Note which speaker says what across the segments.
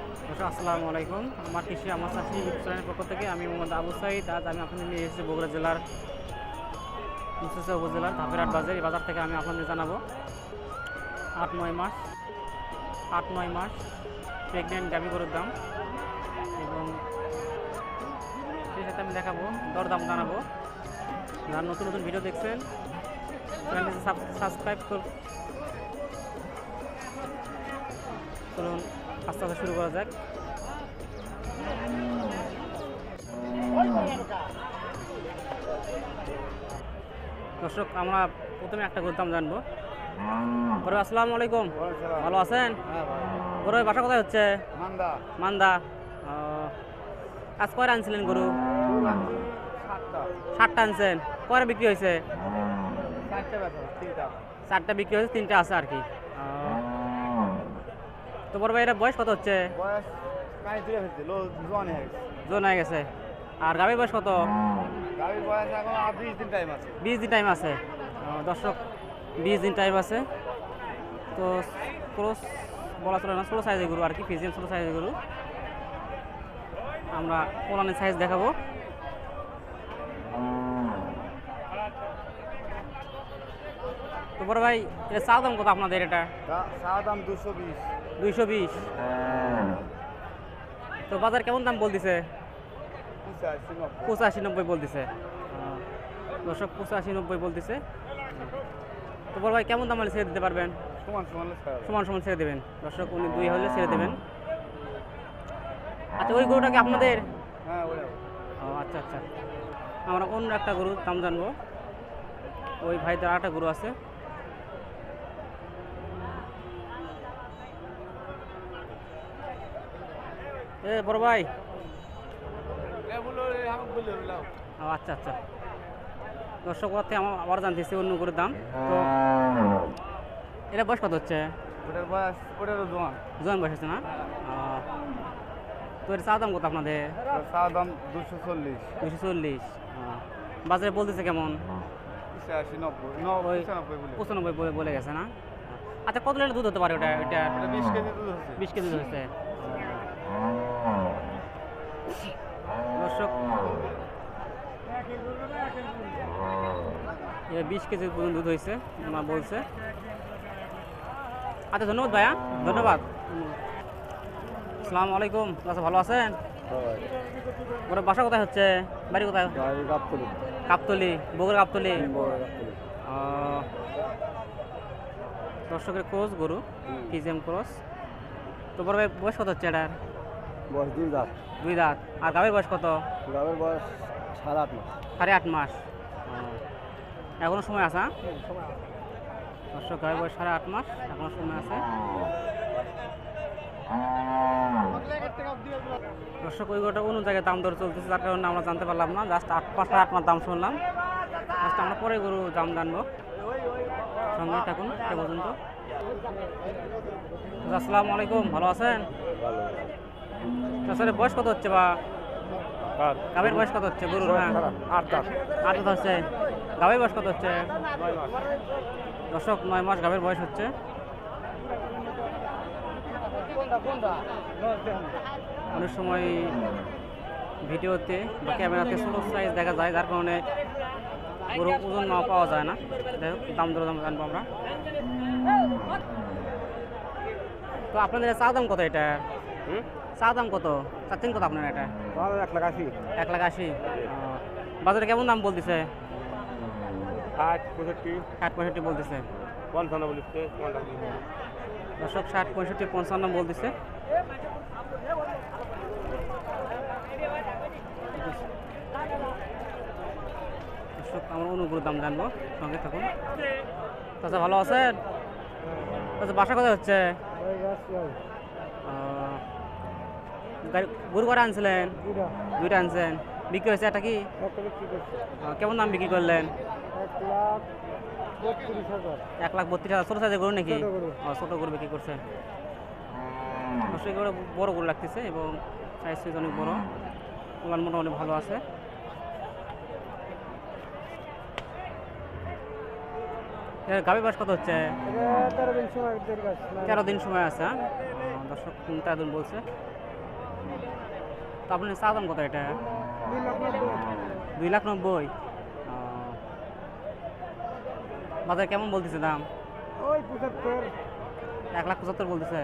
Speaker 1: আসসালামু আলাইকুম। আমার কৃষি, আমার চাষি চ্যানেলের পক্ষ থেকে আমি মোহাম্মদ আবু সাইদ। আজ আমি আপনাদের নিয়ে এসেছি বগুড়া জেলার উপজেলার ধাপেরহাট বাজার। এই বাজার থেকে আমি আপনাদের জানাব আট, নয় মাস, আট, নয় মাস প্রেগনেন্ট গাভি গরুর দাম এবং সেই সাথে আমি দেখাবো, দরদাম জানাব। যারা নতুন নতুন ভিডিও দেখছেন সাবস্ক্রাইব কর চলুন আস্তে আস্তে শুরু করা যাক। দর্শক আমরা প্রথমে একটা গরুর দাম জানব। গরু আসসালামু আলাইকুম। ভালো আছেন? গরুর বাসা কোথায় হচ্ছে?
Speaker 2: মান্দা।
Speaker 1: মান্দা। আজ কয়টা আনছিলেন গরু?
Speaker 2: সাতটা।
Speaker 1: ষাটটা আনছেন। কয়টা বিক্রি হয়েছে?
Speaker 2: চারটে
Speaker 1: বিক্রি হয়েছে তিনটা আছে আর কি। তো বড় ভাই এটা বয়স কত হচ্ছে?
Speaker 2: বয়স প্রায় তুলে ফেলছে লো জোয়ান হয়ে গেছে।
Speaker 1: জোন হয়ে গেছে। আর গাভীর বয়স কত?
Speaker 2: গাড়ির বয়স এখন আর বিশ দিন টাইম আছে।
Speaker 1: বিশ দিন টাইম আছে। দর্শক বিশ দিন টাইম আছে। তো ক্রস বলা চলে না ষোলো সাইজের গরু। আর কি ফিজিয়াম ষোলো সাইজের গরু? আমরা পোলানের সাইজ দেখাবো। তো বড় ভাই এটা চা দাম কত আপনাদের এটা?
Speaker 2: চা দাম দুশো বিশ।
Speaker 1: দুইশো বিশ। তো বাজার কেমন দাম বলতেছে?
Speaker 2: পঁচাশি নব্বই।
Speaker 1: বলতেছে। দর্শক পঁচাশি নব্বই বলতেছে। তো বড় ভাই কেমন দাম হলে ছেড়ে দিতে পারবেন?
Speaker 2: সমান সমান ছাড়া
Speaker 1: দেবেন। দর্শক উনি দুই হলে ছেড়ে দেবেন। আচ্ছা ওই গরুটা কি আপনাদের?
Speaker 2: হ্যাঁ
Speaker 1: ও আচ্ছা আচ্ছা। আমরা অন্য একটা গরুর দাম জানব। ওই ভাইদের আর একটা গরু আছে। এ বড় ভাই। আচ্ছা আচ্ছা। দর্শক থেকে আমার আবার জানতেছি অন্য গরুর দাম। তো এটা বয়স কত হচ্ছে?
Speaker 2: ওটার বয়স ওটারও জোয়ান।
Speaker 1: জোয়ান বয়স হচ্ছে না? তো এটা চা দাম কত আপনাদের?
Speaker 2: চা দাম দুশো চল্লিশ।
Speaker 1: দুশো চল্লিশ বাজারে বলতেছে কেমন?
Speaker 2: পঁচানব্বই বলে।
Speaker 1: গেছে না? আচ্ছা কত লিটার দুধ হতে পারে ওটা?
Speaker 2: এটা বিশ কেজি দুধ হচ্ছে।
Speaker 1: বিশ কেজি দুধ হচ্ছে। দর্শক বিশ কেজি পর্যন্ত দুধ হয়েছে ওনার বলছে। আচ্ছা ধন্যবাদ ভাইয়া ধন্যবাদ। আসসালামু আলাইকুম আচ্ছা ভালো আছেন? ওরা বাসা কোথায় হচ্ছে? বাড়ি কোথায়? কাপতলি। বগুড়া কাপতলি? দর্শকের ক্রস গরু পিজিএম ক্রস। তো বড় ভাই বয়স কত হচ্ছে এটার?
Speaker 2: বয়স দুই দাঁত।
Speaker 1: দুই দাঁত। আর গাভীর বয়স কত?
Speaker 2: গাবের বয়স সাড়ে আট মাস।
Speaker 1: সাড়ে আট মাস। এখনও সময় আছে হ্যাঁ? দর্শক গাভীর বয়স সাড়ে আট মাস এখনও সময় আছে। দর্শক ওই গোটা অন্য জায়গায় দাম দর চলতেছে যার কারণে আমরা জানতে পারলাম না। জাস্ট আট পাঁচ আট মাস দাম শুনলাম। জাস্ট আমরা পরে গরু দাম জানব। সঙ্গে থাকুন সে পর্যন্ত। আসসালামু আলাইকুম ভালো আছেন? আসলে বয়স কত হচ্ছে বা? গাভীর বয়স কত হচ্ছে? গরুর হ্যাঁ।
Speaker 2: আট দাঁত।
Speaker 1: আট মাস হচ্ছে। গাভীর বয়স কত হচ্ছে? দশক নয় মাস গাভীর বয়স হচ্ছে। অনেক সময় ভিডিওতে বা ক্যামেরাতে ছোটো সাইজ দেখা যায় যার কারণে গরু ওজন নাও পাওয়া যায় না। যাই হোক দাম দর দাম জানব আমরা। তো আপনাদের চা দাম কত এটা? চা দাম কত? চাচ্ছেন কত আপনার এটা?
Speaker 2: এক লাখ আশি।
Speaker 1: এক লাখ আশি। বাজারে কেমন দাম বলতেছে?
Speaker 2: ষাট পঁয়ষট্টি।
Speaker 1: ষাট পঁয়ষট্টি বলতেছে।
Speaker 2: পঞ্চান্ন বলিছে
Speaker 1: দশক ষাট পঁয়ষট্টি পঞ্চান্ন বলতেছে। দর্শক আমরা অনুগ্রহ দাম জানব। সঙ্গে থাকুন। আচ্ছা ভালো আছেন? আচ্ছা বাসা কোথায় হচ্ছে? গরু কটা আনছিলেন? দুইটা। আনছেন। বিক্রি হয়েছে একটা কি? কেমন দাম বিক্রি করলেন? এক লাখ বত্রিশ হাজার। ছোটো সাইজের গরু নাকি? ছোটো গরু। বিক্রি করছে। অবশ্যই বড় গরু লাগতেছে এবং সাইজ সাইজ অনেক বড়। ওলান মোটামুটি ভালো আছে এ এর গাভী বয়স কত হচ্ছে?
Speaker 2: তেরো দিন সময়
Speaker 1: আছে হ্যাঁ? দর্শক তেরো দিন বলছে। তো আপনি চা দাম কত এটা? দুই লাখ নব্বই। বাজার কেমন বলতেছে দাম?
Speaker 2: ওই
Speaker 1: এক লাখ পঁচাত্তর বলতেছে।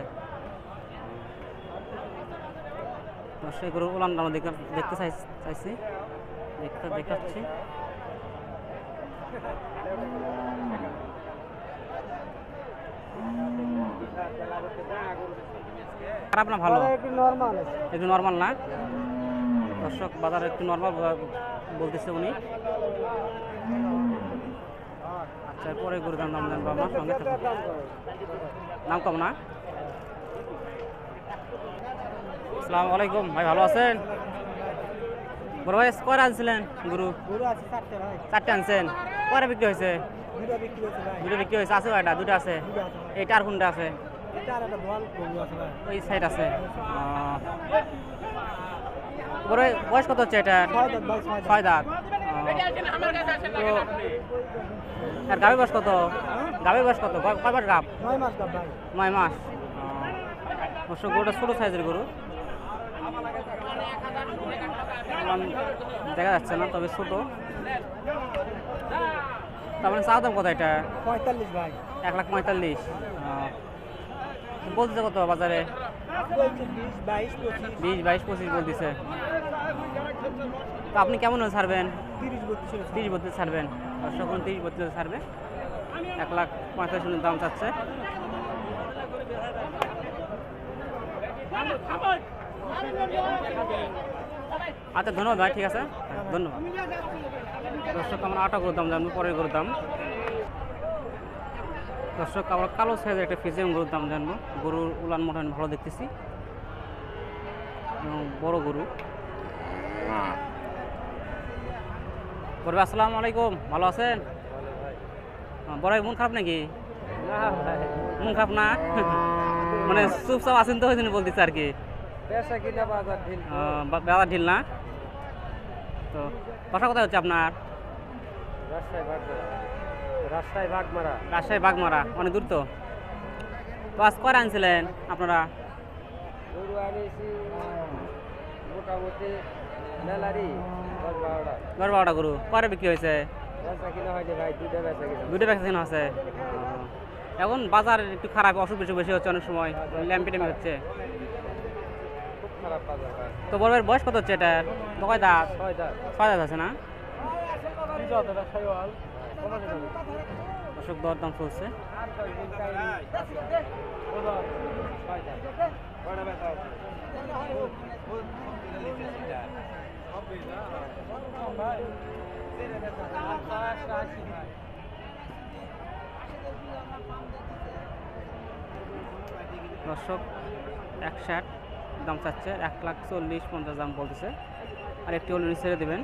Speaker 1: দর্শক গরু উলান আমরা দেখতে দেখতে চাই চাইছি। দেখতে দেখাচ্ছি। খারাপ না ভালো?
Speaker 2: একটু নর্মাল
Speaker 1: একটু নর্মাল না? দর্শক বাজার একটু নর্মাল বলতেছে উনি। আচ্ছা পরে গরুর দাম দাম জানব আমার সঙ্গে নাম কম না? আসসালামু আলাইকুম ভাই ভালো আছেন? বড় ভাই কয়টা আনছিলেন? গরু?
Speaker 2: চারটে
Speaker 1: আনছেন। কয়টা বিক্রি হয়েছে?
Speaker 2: দুটা বিক্রি হয়েছে
Speaker 1: আছে কয়টা দুটো আছে?
Speaker 2: দুটো আছে ভাই।
Speaker 1: আর কোনটা আছে ওই সাইড আছে। বয়স কত হচ্ছে এটা?
Speaker 2: ছয় দাঁত
Speaker 1: তো আর গাভীর বয়স কত? গাভীর বয়স কত? কয় কয় মাস গাভ?
Speaker 2: নয় মাস
Speaker 1: অবশ্য গরুটা ছোটো সাইজের গরু। দেখা যাচ্ছে না তবে ছোট। তারপরে চা দাম কত এটা?
Speaker 2: পঁয়তাল্লিশ ভাই।
Speaker 1: এক লাখ পঁয়তাল্লিশ। বলতেছে কত বাজারে?
Speaker 2: বিশ বাইশ পঁচিশ।
Speaker 1: বলতেছে। তো আপনি কেমন ছাড়বেন?
Speaker 2: তিরিশ বত্রিশ
Speaker 1: তিরিশ বত্রিশ ছাড়বেন। দর্শক তিরিশ বত্রিশ ছাড়বে। এক লাখ পঁয়তাল্লিশ দাম চাচ্ছে। আচ্ছা ধন্যবাদ ভাই ঠিক আছে? ধন্যবাদ। দর্শক আমরা আটা গরুর দাম জানব পরের গরুর দাম। দর্শক আমরা কালো সাইজের একটা ফিজিয়াম গরুর দাম জানব। গরুর উলান মোটামুটি ভালো দেখতেছি। এবং বড় গরু। বড় আসসালামু আলাইকুম। ভালো আছেন? বড় ভাই, মন খারাপ নাকি? মন খারাপ না? মানে চুপচাপ আছেন তো ওই জন্য বলতেছে আর কি।
Speaker 2: বাজার ঢিল
Speaker 1: না? তো বাসা কোথায় হচ্ছে আপনার? রাজশাহী বাগমারা অনেক দূর তো। তো আজ আনছিলেন আপনারা?
Speaker 2: গরু আনিছি মোটামুটি মেলারি দশ বারোটা।
Speaker 1: দশ বারোটা গরু। কয়টা বিক্রি হয়েছে?
Speaker 2: বেচা কিনা বেচা
Speaker 1: আছে এখন বাজার একটু খারাপ অসুখ বিসুখ বেশি হচ্ছে অনেক সময় ল্যাম্পি ট্যাম্পি হচ্ছে তো বড় বয়স কত হচ্ছে এটা তো কয় দাঁত?
Speaker 2: ছয় দাঁত।
Speaker 1: ছয় দাঁত আছে না?
Speaker 2: কি যত
Speaker 1: দর দাম চলছে। দর্শক, এক ষাট দাম চাচ্ছে, এক লাখ চল্লিশ পঞ্চাশ দাম বলতেছে। আর একটি হলে ছেড়ে দেবেন।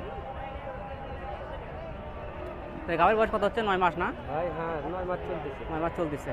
Speaker 1: তো গাভীর বয়স কত হচ্ছে? নয় মাস না?
Speaker 2: ভাই হ্যাঁ নয় মাস চলতেছে।
Speaker 1: নয় মাস চলতেছে।